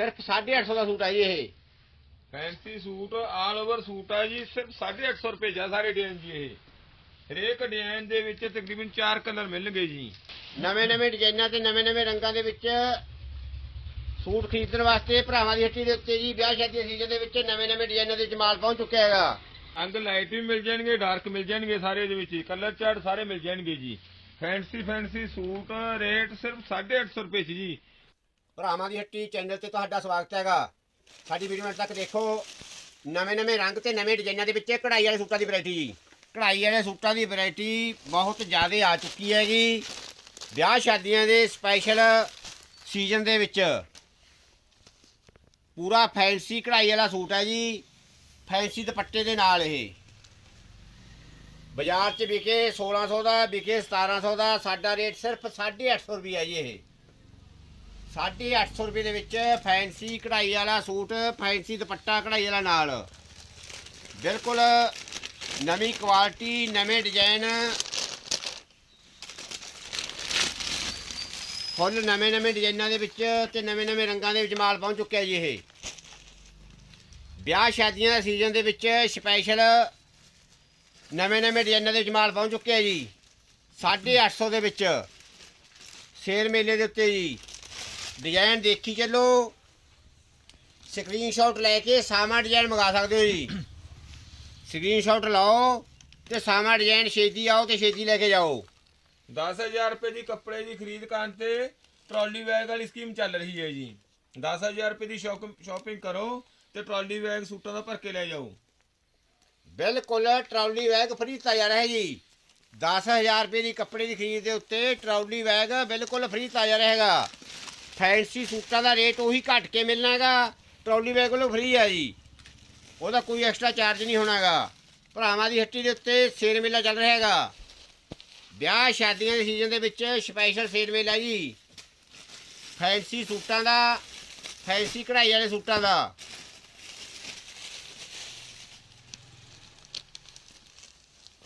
ਸਿਰਫ 850 ਦਾ ਸੂਟ ਹੈ ਜੀ ਇਹ। Fancy suit all over suit ਆ ਜੀ ਸਿਰਫ 850 ਰੁਪਏ ਜਾ ਸਾਰੇ ਡਿਜ਼ਾਈਨ ਜੀ ਇਹ। ਹਰੇਕ ਡਿਜ਼ਾਈਨ ਦੇ ਵਿੱਚ ਤਕਰੀਬਨ 4 ਕਲਰ ਮਿਲਣਗੇ ਜੀ। ਨਵੇਂ ਨਵੇਂ ਡਿਜ਼ਾਈਨਾਂ ਤੇ ਨਵੇਂ ਨਵੇਂ ਰੰਗਾਂ ਦੇ ਵਿੱਚ ਸੂਟ ਖਰੀਦਣ ਵਾਸਤੇ ਭਰਾਵਾਂ ਦੀ ਹੱਟੀ ਦੇ ਉੱਤੇ ਜੀ ਵਿਆਹ ਸ਼ਾਦੀ ਦੇ ਸੀਜ਼ਨ ਦੇ ਵਿੱਚ ਨਵੇਂ ਨਵੇਂ ਡਿਜ਼ਾਈਨਾਂ ਦੇ ਜਮਾਲ ਪਹੁੰਚ ਚੁੱਕਿਆ ਹੈਗਾ। ਅੰਗ ਲਾਈਟ ਵੀ ਮਿਲ ਜਾਣਗੇ ਡਾਰਕ ਮਿਲ ਜਾਣਗੇ ਸਾਰੇ ਦੇ ਵਿੱਚ ਕਲਰ ਚਾਰਟ ਸਾਰੇ ਮਿਲ ਜਾਣਗੇ ਜੀ। ਫੈਂਸੀ ਫੈਂਸੀ ਸੂਟ ਰੇਟ ਸਿਰਫ 850 ਰੁਪਏ 'ਚ ਜੀ। ਭਰਾਵਾਂ ਦੀ ਹੱਟੀ ਚੈਨਲ ਤੇ ਤੁਹਾਡਾ ਸਵਾਗਤ ਹੈਗਾ। ਸਾਡੀ ਵੀਡੀਓ ਅੰਤ ਤੱਕ ਦੇਖੋ, ਨਵੇਂ ਨਵੇਂ ਰੰਗ ਤੇ ਨਵੇਂ ਡਿਜ਼ਾਈਨਾਂ ਦੇ ਵਿੱਚ ਕਢਾਈ ਵਾਲੇ ਸੂਟਾਂ ਦੀ ਵੈਰਾਈਟੀ ਜੀ ਕਢਾਈ ਵਾਲੇ ਸੂਟਾਂ ਦੀ ਵੈਰਾਈਟੀ ਬਹੁਤ ਜ਼ਿਆਦਾ ਆ ਚੁੱਕੀ ਹੈਗੀ। ਵਿਆਹ ਸ਼ਾਦੀਆਂ ਦੇ ਸਪੈਸ਼ਲ ਸੀਜ਼ਨ ਦੇ ਵਿੱਚ। ਪੂਰਾ ਫੈਂਸੀ ਕਢਾਈ ਵਾਲਾ ਸੂਟ ਹੈ ਜੀ। ਫੈਂਸੀ ਦੁਪੱਟੇ ਦੇ ਨਾਲ ਇਹ। ਬਾਜ਼ਾਰ 'ਚ ਵਿਕੇ 1600 ਦਾ, ਵਿਕੇ 1700 ਦਾ, ਸਾਡਾ ਰੇਟ ਸਿਰਫ 850 ਰੁਪਏ ਜੀ ਇਹ। 850 ਰੁਪਏ ਦੇ ਵਿੱਚ ਫੈਂਸੀ ਕਢਾਈ ਵਾਲਾ ਸੂਟ, ਫੈਂਸੀ ਦੁਪੱਟਾ ਕਢਾਈ ਵਾਲਾ ਨਾਲ। ਬਿਲਕੁਲ ਨਵੀਂ ਕੁਆਲਿਟੀ, ਨਵੇਂ ਡਿਜ਼ਾਈਨ। ਫੁੱਲ ਨਵੇਂ ਨਵੇਂ ਡਿਜ਼ਾਈਨਾਂ ਦੇ ਵਿੱਚ ਤੇ ਨਵੇਂ ਨਵੇਂ ਰੰਗਾਂ ਦੇ ਵਿੱਚ ਮਾਲ ਪਹੁੰਚ ਚੁੱਕਿਆ ਜੀ ਇਹ। ਵਿਆਹ ਸ਼ਾਦੀਆਂ ਦਾ ਸੀਜ਼ਨ ਦੇ ਵਿੱਚ ਸਪੈਸ਼ਲ ਨਵੇਂ ਨਵੇਂ ਡਿਜ਼ਾਈਨਾਂ ਦੇ ਵਿੱਚ ਮਾਲ ਪਹੁੰਚ ਚੁੱਕਿਆ ਜੀ। 850 ਦੇ ਵਿੱਚ ਸ਼ੇਰ ਮੇਲੇ ਦੇ ਉੱਤੇ ਜੀ। ਡਿਜ਼ਾਈਨ ਦੇਖੀ ਚੱਲੋ। ਸਕਰੀਨਸ਼ਾਟ ਲੈ ਕੇ ਸਾਮਾ ਡਿਜ਼ਾਈਨ ਮੰਗਾ ਸਕਦੇ ਹੋ ਜੀ। ਸਕਰੀਨਸ਼ਾਟ ਲਾਓ ਤੇ ਸਾਮਾ ਡਿਜ਼ਾਈਨ ਛੇਤੀ ਆਓ ਤੇ ਛੇਤੀ ਲੈ ਕੇ ਜਾਓ। 10000 ਰੁਪਏ ਦੀ ਕੱਪੜੇ ਦੀ ਖਰੀਦ ਕਰਨ ਤੇ ਟਰਾਲੀ ਬੈਗ ਵਾਲੀ ਸਕੀਮ ਚੱਲ ਰਹੀ ਹੈ ਜੀ। 10000 ਰੁਪਏ ਦੀ ਸ਼ਾਪਿੰਗ ਕਰੋ ਤੇ ਟਰਾਲੀ ਬੈਗ ਸੂਟਾਂ ਦਾ ਭਰ ਕੇ ਲੈ ਜਾਓ। ਬਿਲਕੁਲ ਟਰਾਲੀ ਬੈਗ ਫ੍ਰੀ ਦਿੱਤਾ ਜਾ ਰਿਹਾ ਹੈ ਜੀ 10000 ਰੁਪਏ ਦੀ ਕੱਪੜੇ ਦੀ ਖਰੀਦ ਦੇ ਉੱਤੇ ਟਰਾਲੀ ਬੈਗ ਬਿਲਕੁਲ ਫ੍ਰੀ ਦਿੱਤਾ ਜਾ ਰਿਹਾ ਹੈਗਾ। ਫੈਂਸੀ ਸੂਟਾਂ ਦਾ ਰੇਟ ਉਹੀ ਘੱਟ ਕੇ ਮਿਲਣਾ ਹੈਗਾ ਟਰਾਲੀ ਬੈਗ ਵੱਲੋਂ ਫ੍ਰੀ ਆ ਜੀ। ਉਹਦਾ ਕੋਈ ਐਕਸਟਰਾ ਚਾਰਜ ਨਹੀਂ ਹੋਣਾਗਾ। ਭਰਾਵਾਂ ਦੀ ਹੱਟੀ ਦੇ ਉੱਤੇ ਸੇਲ ਮੇਲਾ ਚੱਲ ਰਿਹਾ ਹੈਗਾ। ਵਿਆਹ ਸ਼ਾਦੀਆਂ ਦੇ ਸੀਜ਼ਨ ਦੇ ਵਿੱਚ ਸਪੈਸ਼ਲ ਸੇਲ ਮੇਲਾ ਜੀ। ਫੈਂਸੀ ਸੂਟਾਂ ਦਾ, ਫੈਂਸੀ ਕਢਾਈ ਵਾਲੇ ਸੂਟਾਂ ਦਾ।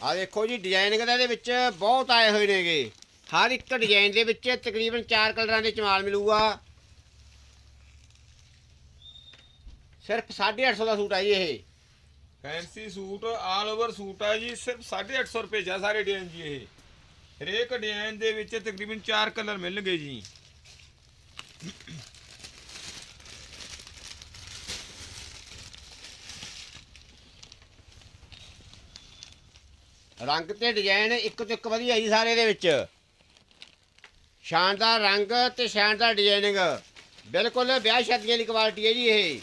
ਆ ਦੇਖੋ ਜੀ ਡਿਜ਼ਾਈਨਿੰਗ ਦਾ ਇਹਦੇ ਵਿੱਚ ਬਹੁਤ ਆਏ ਹੋਏ ਨੇਗੇ। ਹਰ ਇੱਕ ਡਿਜ਼ਾਈਨ ਦੇ ਵਿੱਚ ਤਕਰੀਬਨ 4 ਕਲਰਾਂ ਦੇ ਚਮਾਲ ਮਿਲੂਗਾ। ਸਿਰਫ 850 ਦਾ ਸੂਟ ਆ ਜੀ ਇਹ। Fancy suit all over suit ਆ ਜੀ ਸਿਰਫ 850 ਰੁਪਏ ਜਾ ਸਾਰੇ ਡਿਜ਼ਾਈਨ ਜੀ ਇਹ। ਹਰੇਕ ਡਿਜ਼ਾਈਨ ਦੇ ਵਿੱਚ ਤਕਰੀਬਨ 4 ਕਲਰ ਮਿਲਣਗੇ ਜੀ। ਰੰਗ ਤੇ ਡਿਜ਼ਾਈਨ ਇੱਕ ਤੋਂ ਇੱਕ ਵਧੀਆ ਜੀ ਸਾਰੇ ਦੇ ਵਿੱਚ। ਸ਼ਾਨਦਾਰ ਰੰਗ ਤੇ ਸ਼ਾਨਦਾਰ ਡਿਜ਼ਾਈਨਿੰਗ ਬਿਲਕੁਲ, ਵਿਆਹ ਸ਼ਾਦੀਆਂ ਦੀ ਕੁਆਲਿਟੀ ਹੈ ਜੀ ਇਹ।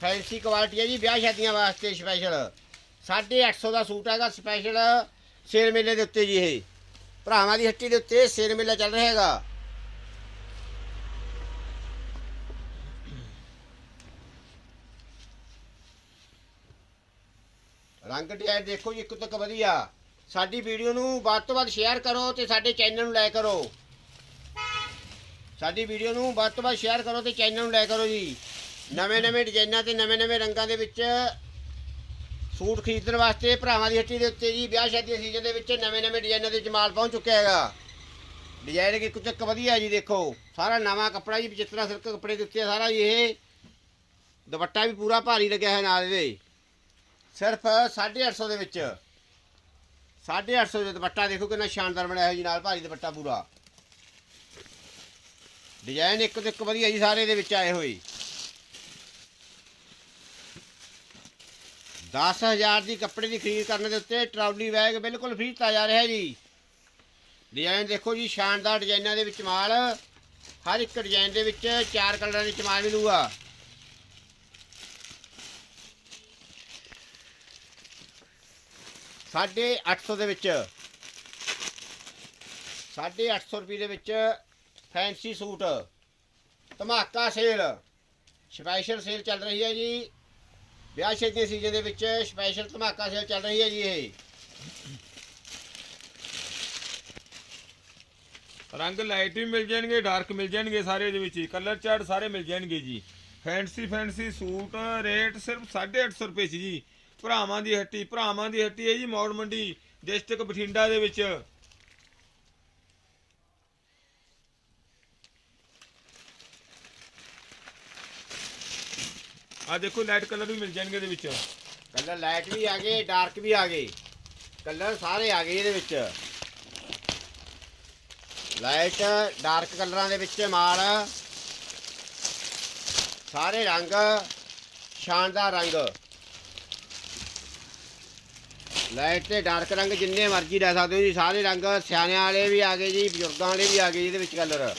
ਫੈਂਸੀ ਕੁਆਲਿਟੀ ਹੈ ਜੀ ਵਿਆਹ ਸ਼ਾਦੀਆਂ ਵਾਸਤੇ ਸਪੈਸ਼ਲ 850 ਦਾ ਸੂਟ ਹੈਗਾ ਸਪੈਸ਼ਲ ਸੇਲ ਮੇਲੇ ਦੇ ਉੱਤੇ ਜੀ ਇਹ। ਭਰਾਵਾਂ ਦੀ ਹੱਟੀ ਦੇ ਉੱਤੇ ਸੇਲ ਮੇਲਾ ਚੱਲ ਰਿਹਾ ਹੈਗਾ। ਰੰਗ ਡਿਜ਼ਾਈਨ ਦੇਖੋ ਜੀ ਇੱਕ ਤੋਂ ਇੱਕ ਵਧੀਆ। ਸਾਡੀ ਵੀਡੀਓ ਨੂੰ ਵੱਧ ਤੋਂ ਵੱਧ ਸ਼ੇਅਰ ਕਰੋ ਤੇ ਸਾਡੇ ਚੈਨਲ ਨੂੰ ਲਾਈਕ ਕਰੋ। ਸਾਡੀ ਵੀਡੀਓ ਨੂੰ ਵੱਧ ਤੋਂ ਵੱਧ ਸ਼ੇਅਰ ਕਰੋ ਤੇ ਚੈਨਲ ਨੂੰ ਲਾਈਕ ਕਰੋ ਜੀ। ਨਵੇਂ ਨਵੇਂ ਡਿਜ਼ਾਈਨਾਂ ਤੇ ਨਵੇਂ ਨਵੇਂ ਰੰਗਾਂ ਦੇ ਵਿੱਚ ਸੂਟ ਖਰੀਦਣ ਵਾਸਤੇ ਭਰਾਵਾਂ ਦੀ ਹੱਟੀ ਦੇ ਉੱਤੇ ਜੀ, ਵਿਆਹ ਸ਼ਾਦੀ ਦੇ ਸੀਜ਼ਨ ਦੇ ਵਿੱਚ ਨਵੇਂ ਨਵੇਂ ਡਿਜ਼ਾਈਨਾਂ ਦੇ ਜਮਾਲ ਪਹੁੰਚ ਚੁੱਕਿਆ ਹੈਗਾ। ਡਿਜ਼ਾਈਨ ਇੱਕ ਤੋਂ ਇੱਕ ਵਧੀਆ ਜੀ, ਦੇਖੋ। ਸਾਰਾ ਨਵਾਂ ਕੱਪੜਾ ਜੀ, ਵਿਚਿਤਰਾ ਸਿਲਕ ਕੱਪੜੇ ਦੇ ਉੱਤੇ ਆ ਸਾਰਾ ਜੀ, ਇਹ ਦੁਪੱਟਾ ਵੀ ਪੂਰਾ ਭਾਰੀ ਲੱਗਿਆ ਹੈ ਨਾਲ ਇਹਦੇ। ਸਿਰਫ 850 ਦੇ ਵਿੱਚ। 850 ਦੇ ਦੁਪੱਟਾ, ਦੇਖੋ ਕਿੰਨਾ ਸ਼ਾਨਦਾਰ ਬਣਿਆ ਹੋਇਆ ਜੀ, ਨਾਲ ਭਾਰੀ ਦੁਪੱਟਾ ਪੂਰਾ। ਡਿਜ਼ਾਈਨ ਇੱਕ ਤੋਂ ਇੱਕ ਵਧੀਆ ਜੀ, ਸਾਰੇ ਦੇ ਵਿੱਚ ਆਏ ਹੋਏ। 10000 ਦੀ ਕੱਪੜੇ ਦੀ ਖਰੀਦ ਕਰਨ ਦੇ ਉੱਤੇ ਟਰਾਲੀ ਬੈਗ ਬਿਲਕੁਲ ਫ੍ਰੀ ਦਿੱਤਾ ਜਾ ਰਿਹਾ ਜੀ। ਡਿਜ਼ਾਈਨ ਦੇਖੋ ਜੀ, ਸ਼ਾਨਦਾਰ ਡਿਜ਼ਾਈਨਾਂ ਦੇ ਵਿੱਚ ਮਾਲ। ਹਰ ਇੱਕ ਡਿਜ਼ਾਈਨ ਦੇ ਵਿੱਚ ਚਾਰ ਕਲਰਾਂ ਦੇ ਵਿੱਚ ਮਾਲ ਮਿਲੂਗਾ। ਸਾਢੇ 800 ਦੇ ਵਿੱਚ। ਸਾਢੇ 800 ਰੁਪਏ ਦੇ ਵਿੱਚ ਫੈਂਸੀ ਸੂਟ, ਧਮਾਕਾ ਸੇਲ ਸਪੈਸ਼ਲ ਸੇਲ ਚੱਲ ਰਹੀ ਹੈ ਜੀ। ਵਿਆਹ ਸ਼ਾਦੀ ਸੀਜ਼ਨ ਦੇ ਵਿੱਚ ਸਪੈਸ਼ਲ ਧਮਾਕਾ ਸੇਲ ਚੱਲ ਰਹੀ ਹੈ ਜੀ ਇਹ। ਰੰਗ ਲਾਈਟ ਵੀ ਮਿਲ ਜਾਣਗੇ ਡਾਰਕ ਮਿਲ ਜਾਣਗੇ ਸਾਰੇ ਦੇ ਵਿੱਚ ਕਲਰ ਚਾਰਟ ਸਾਰੇ ਮਿਲ ਜਾਣਗੇ ਜੀ। ਫੈਂਸੀ ਫੈਂਸੀ ਸੂਟ ਰੇਟ ਸਿਰਫ 850 ਰੁਪਏ ਸੀ ਜੀ। ਭਰਾਵਾਂ ਦੀ ਹੱਟੀ, ਭਰਾਵਾਂ ਦੀ ਹੱਟੀ ਹੈ ਜੀ ਮੌੜ ਮੰਡੀ ਡਿਸਟ੍ਰਿਕਟ ਬਠਿੰਡਾ ਦੇ ਵਿੱਚ। ਆ ਦੇਖੋ ਲਾਈਟ ਕਲਰ ਵੀ ਮਿਲ ਜਾਣਗੇ ਇਹਦੇ ਵਿੱਚ। ਕਲਰ ਲਾਈਟ ਵੀ ਆ ਗਏ ਡਾਰਕ ਵੀ ਆ ਗਏ। ਕਲਰ ਸਾਰੇ ਆ ਗਏ ਇਹਦੇ ਵਿੱਚ। ਲਾਈਟ ਡਾਰਕ ਕਲਰਾਂ ਦੇ ਵਿੱਚ ਮਾਲ। ਸਾਰੇ ਰੰਗ, ਸ਼ਾਨਦਾਰ ਰੰਗ। ਲਾਈਟ ਤੇ ਡਾਰਕ ਰੰਗ ਜਿੰਨੇ ਮਰਜ਼ੀ ਲੈ ਸਕਦੇ ਹੋ ਜੀ। ਸਾਰੇ ਰੰਗ ਸਿਆਣਿਆਂ ਵਾਲੇ ਵੀ ਆ ਗਏ ਜੀ, ਬਜ਼ੁਰਗਾਂ ਵਾਲੇ ਵੀ ਆ ਗਏ ਜੀ ਇਹਦੇ ਵਿੱਚ ਕਲਰ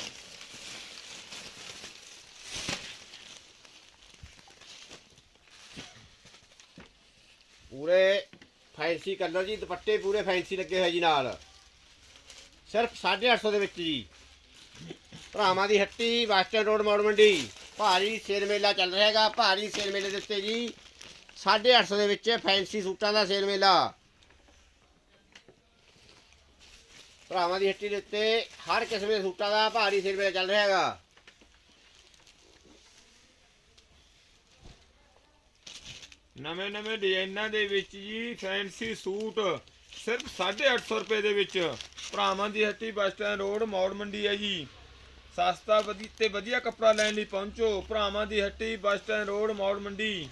ਪੂਰੇ ਫੈਂਸੀ ਕਲਰ ਜੀ, ਦੁਪੱਟੇ ਪੂਰੇ ਫੈਂਸੀ ਲੱਗੇ ਹੋਏ ਜੀ ਨਾਲ। ਸਿਰਫ 850 ਦੇ ਵਿੱਚ ਜੀ। ਭਰਾਵਾਂ ਦੀ ਹੱਟੀ ਵੈਸਟਰਨ ਰੋਡ ਮੌੜ ਮੰਡੀ ਭਾਰੀ ਸੇਲ ਮੇਲਾ ਚੱਲ ਰਿਹਾ ਹੈਗਾ, ਭਾਰੀ ਸੇਲ ਮੇਲੇ ਦੇ ਉੱਤੇ ਜੀ। 850 ਦੇ ਵਿੱਚ ਫੈਂਸੀ ਸੂਟਾਂ ਦਾ ਸੇਲ ਮੇਲਾ। ਭਰਾਵਾਂ ਦੀ ਹੱਟੀ ਦੇ ਉੱਤੇ ਹਰ ਕਿਸਮ ਦੇ ਸੂਟਾਂ ਦਾ ਭਾਰੀ ਸੇਲ ਮੇਲਾ ਚੱਲ ਰਿਹਾ ਹੈਗਾ। ਨਵੇਂ ਨਵੇਂ ਡਿਜ਼ਾਈਨਾਂ ਦੇ ਵਿੱਚ ਜੀ ਫੈਂਸੀ ਸੂਟ। ਸਿਰਫ 850 ਰੁਪਏ ਦੇ ਵਿੱਚ। ਭਰਾਵਾਂ ਦੀ ਹੱਟੀ bus stand road, Maur Mandi ਹੈ ਜੀ। ਸਸਤਾ ਵਧੀ ਤੇ ਵਧੀਆ ਕੱਪੜਾ ਲੈਣ ਲਈ ਪਹੁੰਚੋ। ਭਰਾਵਾਂ ਦੀ ਹੱਟੀ bus stand road, Maur Mandi.